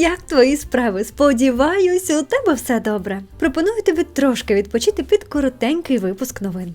Як твої справи? Сподіваюсь, у тебе все добре. Пропоную тобі трошки відпочити під коротенький випуск новин.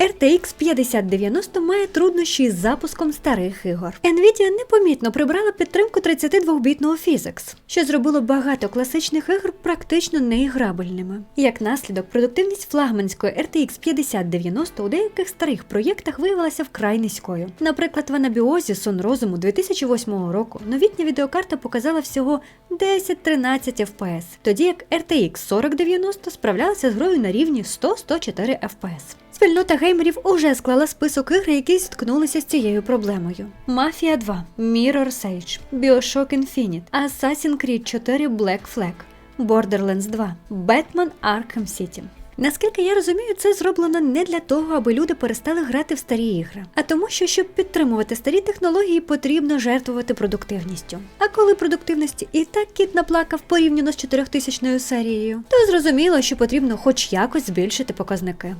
RTX 5090 має труднощі з запуском старих ігор. Nvidia непомітно прибрала підтримку 32-бітного Physics, що зробило багато класичних ігор практично неіграбельними. Як наслідок, продуктивність флагманської RTX 5090 у деяких старих проєктах виявилася вкрай низькою. Наприклад, в анабіозі Сон розуму 2008 року новітня відеокарта показала всього 10-13 FPS, тоді як RTX 4090 справлялася з грою на рівні 100-104 FPS. Спільнота геймерів уже склала список ігр, які зіткнулися з цією проблемою: Mafia 2, Mirror Sage, Bioshock Infinite, Assassin's Creed 4 Black Flag, Borderlands 2, Batman Arkham City. Наскільки я розумію, це зроблено не для того, аби люди перестали грати в старі ігри, а тому, що щоб підтримувати старі технології, потрібно жертвувати продуктивністю. А коли продуктивності і так кіт наплакав порівняно з 4000 серією, то зрозуміло, що потрібно хоч якось збільшити показники.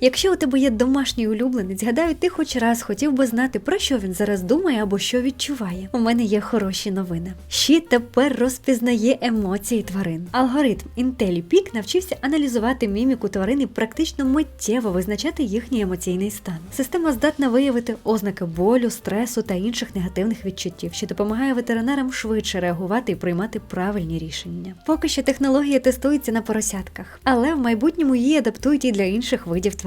Якщо у тебе є домашній улюбленець, гадаю, ти хоч раз хотів би знати, про що він зараз думає або що відчуває. У мене є хороші новини. Щі тепер розпізнає емоції тварин. Алгоритм IntelliPic навчився аналізувати міміку тварин і практично миттєво визначати їхній емоційний стан. Система здатна виявити ознаки болю, стресу та інших негативних відчуттів, що допомагає ветеринарам швидше реагувати і приймати правильні рішення. Поки що технологія тестується на поросятках, але в майбутньому її адаптують і для інших видів тварин.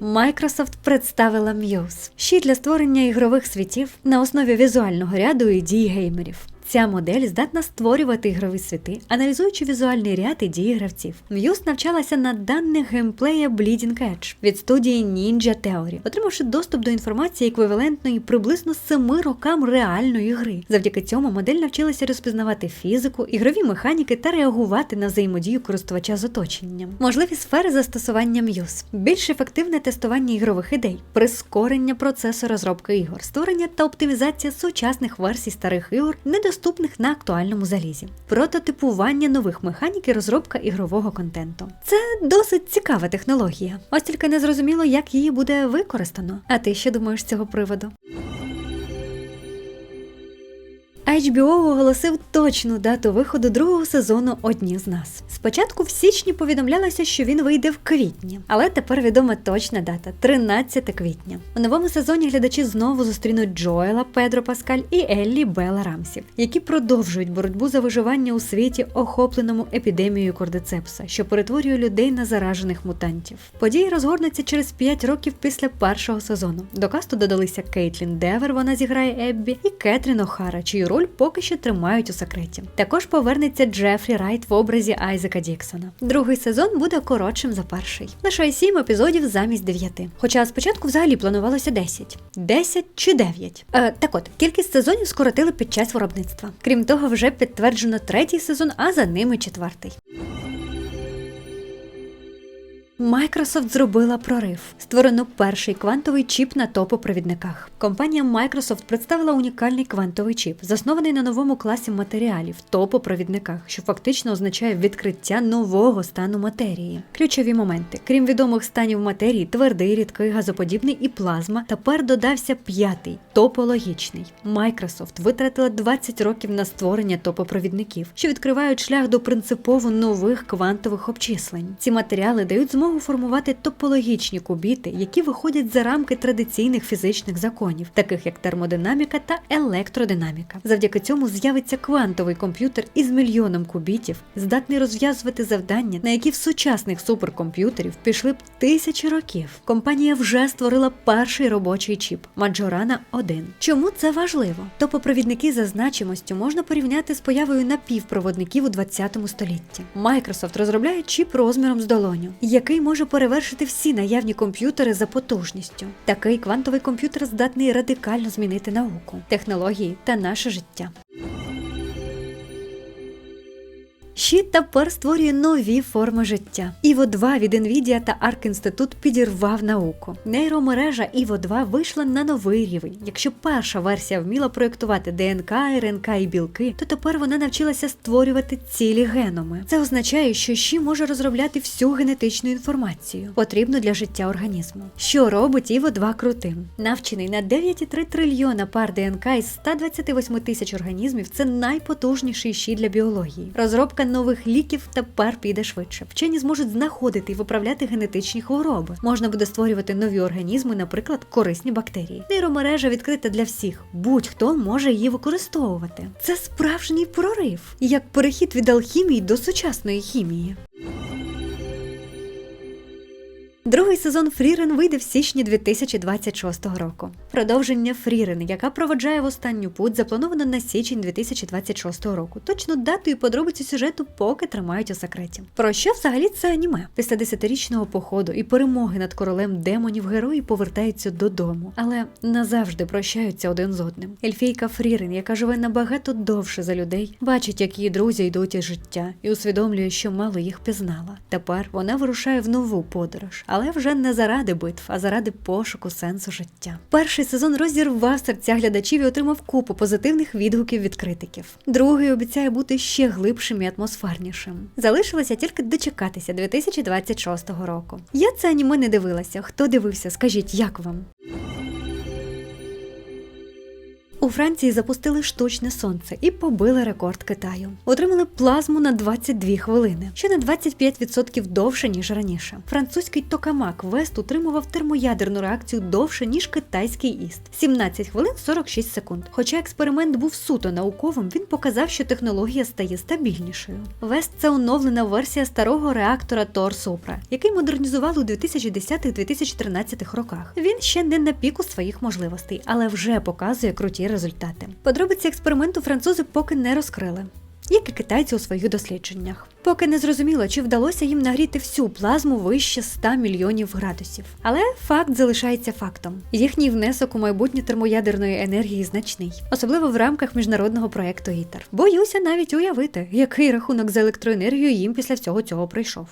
Microsoft представила Muse – щит для створення ігрових світів на основі візуального ряду і дій геймерів. Ця модель здатна створювати ігрові світи, аналізуючи візуальний ряд і дії гравців. Muse навчалася на даних геймплея Bleeding Edge від студії Ninja Theory, отримавши доступ до інформації еквівалентної приблизно семи рокам реальної гри. Завдяки цьому модель навчилася розпізнавати фізику, ігрові механіки та реагувати на взаємодію користувача з оточенням. Можливі сфери застосування Muse. більш ефективне тестування ігрових ідей, прискорення процесу розробки ігор, створення та оптимізація сучасних версій старих ігор, недоступних на актуальному залізі, прототипування нових механік і розробка ігрового контенту. Це досить цікава технологія. Ось тільки не зрозуміло, як її буде використано. А ти що думаєш з цього приводу? HBO оголосив точну дату виходу другого сезону Одні з нас. Спочатку в січні повідомлялося, що він вийде в квітні, але тепер відома точна дата 13 квітня. У новому сезоні глядачі знову зустрінуть Джоела Педро Паскаль і Еллі Белла Рамсі, які продовжують боротьбу за виживання у світі, охопленому епідемією кордицепса, що перетворює людей на заражених мутантів. Події розгорнуться через 5 років після першого сезону. До касту додалися Кейтлін Девер, вона зіграє Еббі, і Кетрін Охара, чию роль поки що тримають у секреті. Також повернеться Джефрі Райт в образі Айзека Діксона. Другий сезон буде коротшим за перший. Лише 7 епізодів замість 9. Хоча спочатку взагалі планувалося 10. 10 чи 9. Е, так от, кількість сезонів скоротили під час виробництва. Крім того, вже підтверджено третій сезон, а за ними четвертий. Microsoft зробила прорив. Створено перший квантовий чіп на топопровідниках. Компанія Microsoft представила унікальний квантовий чіп, заснований на новому класі матеріалів топопровідниках, що фактично означає відкриття нового стану матерії. Ключові моменти, крім відомих станів матерії, твердий, рідкий, газоподібний і плазма. Тепер додався п'ятий топологічний. Microsoft витратила 20 років на створення топопровідників, що відкривають шлях до принципово нових квантових обчислень. Ці матеріали дають змогу змогу формувати топологічні кубіти, які виходять за рамки традиційних фізичних законів, таких як термодинаміка та електродинаміка. Завдяки цьому з'явиться квантовий комп'ютер із мільйоном кубітів, здатний розв'язувати завдання, на які в сучасних суперкомп'ютерів пішли б тисячі років. Компанія вже створила перший робочий чіп Majorana 1. Чому це важливо? Топопровідники за значимостю можна порівняти з появою напівпроводників у 20 столітті. Microsoft розробляє чіп розміром з долоню, який може перевершити всі наявні комп'ютери за потужністю. Такий квантовий комп'ютер здатний радикально змінити науку, технології та наше життя. Щит тепер створює нові форми життя. Іво 2 від Nvidia та Arc Institute підірвав науку. Нейромережа Іво 2 вийшла на новий рівень. Якщо перша версія вміла проєктувати ДНК, РНК і білки, то тепер вона навчилася створювати цілі геноми. Це означає, що Щі може розробляти всю генетичну інформацію, потрібну для життя організму. Що робить Іво 2 крутим? Навчений на 9,3 трильйона пар ДНК із 128 тисяч організмів. Це найпотужніший щит для біології. Розробка нових ліків тепер піде швидше. Вчені зможуть знаходити і виправляти генетичні хвороби. Можна буде створювати нові організми, наприклад, корисні бактерії. Нейромережа відкрита для всіх. Будь-хто може її використовувати. Це справжній прорив, як перехід від алхімії до сучасної хімії. Другий сезон Фрірен вийде в січні 2026 року. Продовження Фрірен, яка проведжає в останню путь, заплановано на січень 2026 року. Точну дату і подробиці сюжету поки тримають у секреті. Про що взагалі це аніме? Після десятирічного походу і перемоги над королем демонів герої повертаються додому, але назавжди прощаються один з одним. Ельфійка Фрірен, яка живе набагато довше за людей, бачить, як її друзі йдуть із життя, і усвідомлює, що мало їх пізнала. Тепер вона вирушає в нову подорож, але вже не заради битв, а заради пошуку сенсу життя. Перший сезон розірвав серця глядачів і отримав купу позитивних відгуків від критиків. Другий обіцяє бути ще глибшим і атмосфернішим. Залишилося тільки дочекатися 2026 року. Я це аніме не дивилася. Хто дивився? Скажіть, як вам? У Франції запустили штучне сонце і побили рекорд Китаю. Отримали плазму на 22 хвилини, що на 25% довше ніж раніше. Французький токамак Вест утримував термоядерну реакцію довше ніж китайський іст 17 хвилин 46 секунд. Хоча експеримент був суто науковим, він показав, що технологія стає стабільнішою. Вест це оновлена версія старого реактора Тор Супра, який модернізували у 2010-2013 роках. Він ще не на піку своїх можливостей, але вже показує круті результати. Подробиці експерименту французи поки не розкрили. Як і китайці у своїх дослідженнях, поки не зрозуміло, чи вдалося їм нагріти всю плазму вище 100 мільйонів градусів. Але факт залишається фактом. Їхній внесок у майбутнє термоядерної енергії значний, особливо в рамках міжнародного проекту ІТЕР. Боюся навіть уявити, який рахунок за електроенергію їм після всього цього прийшов.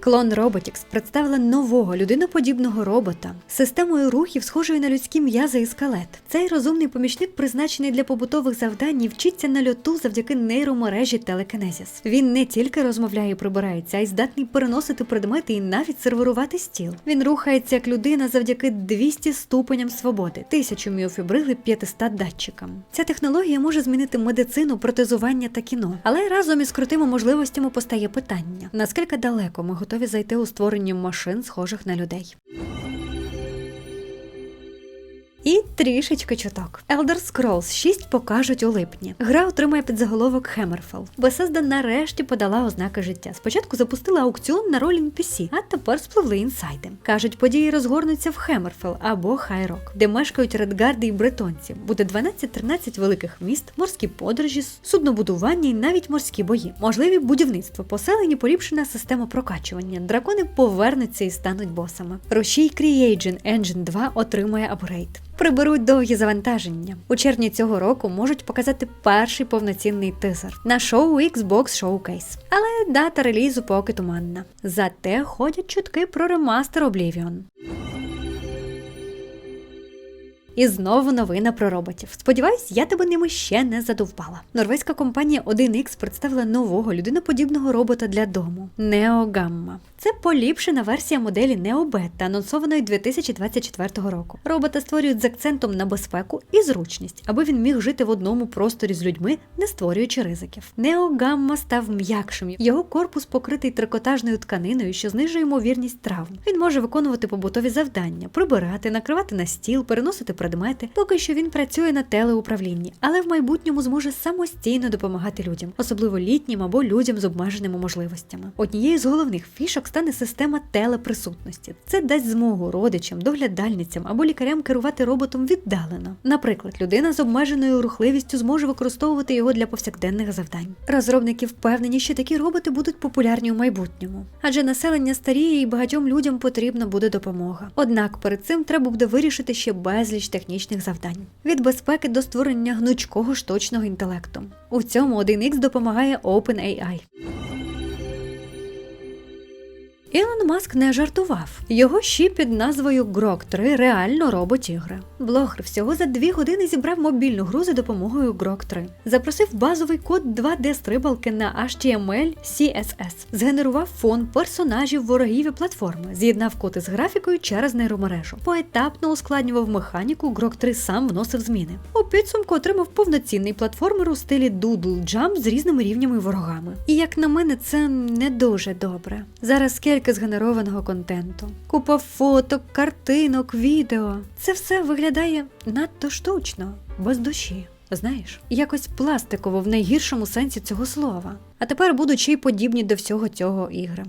Клон Robotics представила нового людиноподібного робота системою рухів, схожою на людські м'язи і скелет. Цей розумний помічник призначений для побутових завдань і вчиться на льоту завдяки нейромережі Телекінезіс. Він не тільки розмовляє і прибирається, а й здатний переносити предмети і навіть сервірувати стіл. Він рухається як людина завдяки 200 ступеням свободи, тисячу міофібрили 500 датчикам. Ця технологія може змінити медицину, протезування та кіно, але разом із крутими можливостями постає питання: наскільки далеко ми готові зайти у створення машин, схожих на людей. І трішечки чуток. Elder Scrolls 6 покажуть у липні. Гра отримає підзаголовок Hammerfell. Bethesda нарешті подала ознаки життя. Спочатку запустила аукціон на роль NPC, а тепер спливли інсайди. Кажуть, події розгорнуться в Hammerfell або Хайрок, де мешкають редгарди і бретонці. Буде 12-13 великих міст, морські подорожі, суднобудування і навіть морські бої. Можливі будівництво, поселені, поліпшена система прокачування. Дракони повернуться і стануть босами. Рушій CreaGen Engine 2 отримає апгрейд приберуть довгі завантаження. У червні цього року можуть показати перший повноцінний тизер на шоу Xbox Showcase. Але дата релізу поки туманна. Зате ходять чутки про ремастер Oblivion. І знову новина про роботів. Сподіваюсь, я тебе ними ще не задовбала. Норвезька компанія 1X представила нового людиноподібного робота для дому Неогамма. Це поліпшена версія моделі Необет, анонсованої 2024 року. Робота створюють з акцентом на безпеку і зручність, аби він міг жити в одному просторі з людьми, не створюючи ризиків. Неогамма став м'якшим. Його корпус покритий трикотажною тканиною, що знижує ймовірність травм. Він може виконувати побутові завдання, прибирати, накривати на стіл, переносити. Поки що він працює на телеуправлінні, але в майбутньому зможе самостійно допомагати людям, особливо літнім або людям з обмеженими можливостями. Однією з головних фішок стане система телеприсутності. Це дасть змогу родичам, доглядальницям або лікарям керувати роботом віддалено. Наприклад, людина з обмеженою рухливістю зможе використовувати його для повсякденних завдань. Розробники впевнені, що такі роботи будуть популярні у майбутньому, адже населення старіє і багатьом людям потрібна буде допомога. Однак перед цим треба буде вирішити ще безліч технічних завдань. Від безпеки до створення гнучкого штучного інтелекту. У цьому 1X допомагає OpenAI. Ілон Маск не жартував. Його щіп під назвою Grok 3 реально робить ігри. Блогер всього за дві години зібрав мобільну гру за допомогою Grok 3. Запросив базовий код 2D стрибалки на HTML, CSS, згенерував фон персонажів, ворогів і платформи, з'єднав код із графікою через нейромережу. Поетапно ускладнював механіку, Grok 3 сам вносив зміни. У підсумку отримав повноцінний платформер у стилі Doodle Jump з різними рівнями ворогами. І як на мене, це не дуже добре. Зараз скільки згенерованого контенту, купа фоток, картинок, відео. Це все виглядає надто штучно, без душі. Знаєш, якось пластиково в найгіршому сенсі цього слова. А тепер будуть ще й подібні до всього цього ігри.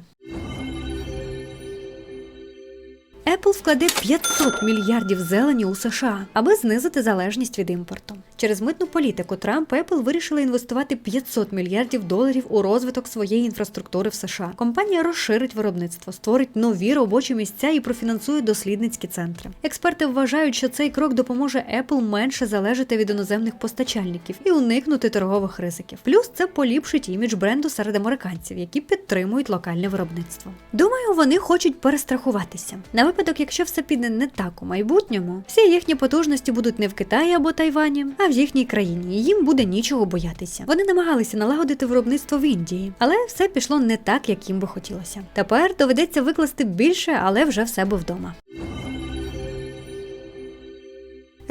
Apple вкладе 500 мільярдів зелені у США, аби знизити залежність від імпорту. Через митну політику Трамп Apple вирішили інвестувати 500 мільярдів доларів у розвиток своєї інфраструктури в США. Компанія розширить виробництво, створить нові робочі місця і профінансує дослідницькі центри. Експерти вважають, що цей крок допоможе Apple менше залежати від іноземних постачальників і уникнути торгових ризиків. Плюс це поліпшить імідж бренду серед американців, які підтримують локальне виробництво. Думаю, вони хочуть перестрахуватися. На випадок, якщо все піде не так у майбутньому, всі їхні потужності будуть не в Китаї або Тайвані, а в їхній країні. і Їм буде нічого боятися. Вони намагалися налагодити виробництво в Індії, але все пішло не так, як їм би хотілося. Тепер доведеться викласти більше, але вже в себе вдома.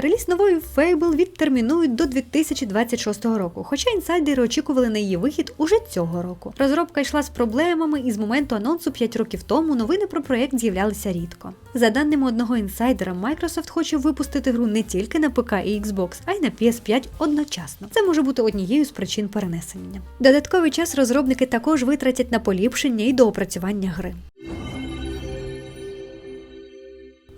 Реліз нової Fable відтермінують до 2026 року, хоча інсайдери очікували на її вихід уже цього року. Розробка йшла з проблемами, і з моменту анонсу 5 років тому новини про проект з'являлися рідко. За даними одного інсайдера, Microsoft хоче випустити гру не тільки на ПК і Xbox, а й на PS5 одночасно. Це може бути однією з причин перенесення. Додатковий час розробники також витратять на поліпшення і доопрацювання гри.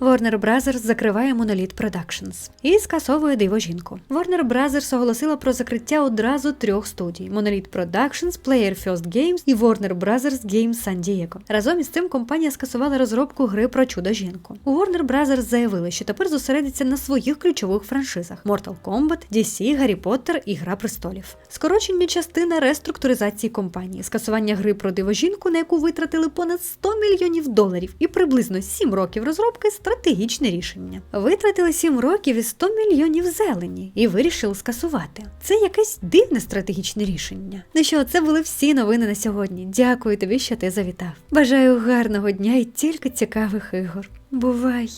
Warner Bros. закриває Monolith Productions і скасовує диво жінку. Warner Bros. оголосила про закриття одразу трьох студій: Monolith Productions, Player First Games і Warner Bros. Games San Diego. Разом із цим компанія скасувала розробку гри про чудо жінку. У Warner Bros. заявили, що тепер зосередиться на своїх ключових франшизах: Mortal Kombat, DC, Гаррі Поттер і Гра престолів. Скорочення частина реструктуризації компанії, скасування гри про диво жінку, на яку витратили понад 100 мільйонів доларів, і приблизно 7 років розробки стратегічне рішення. Витратили 7 років і 100 мільйонів зелені і вирішили скасувати. Це якесь дивне стратегічне рішення. Ну що, це були всі новини на сьогодні. Дякую тобі, що ти завітав. Бажаю гарного дня і тільки цікавих ігор. Бувай!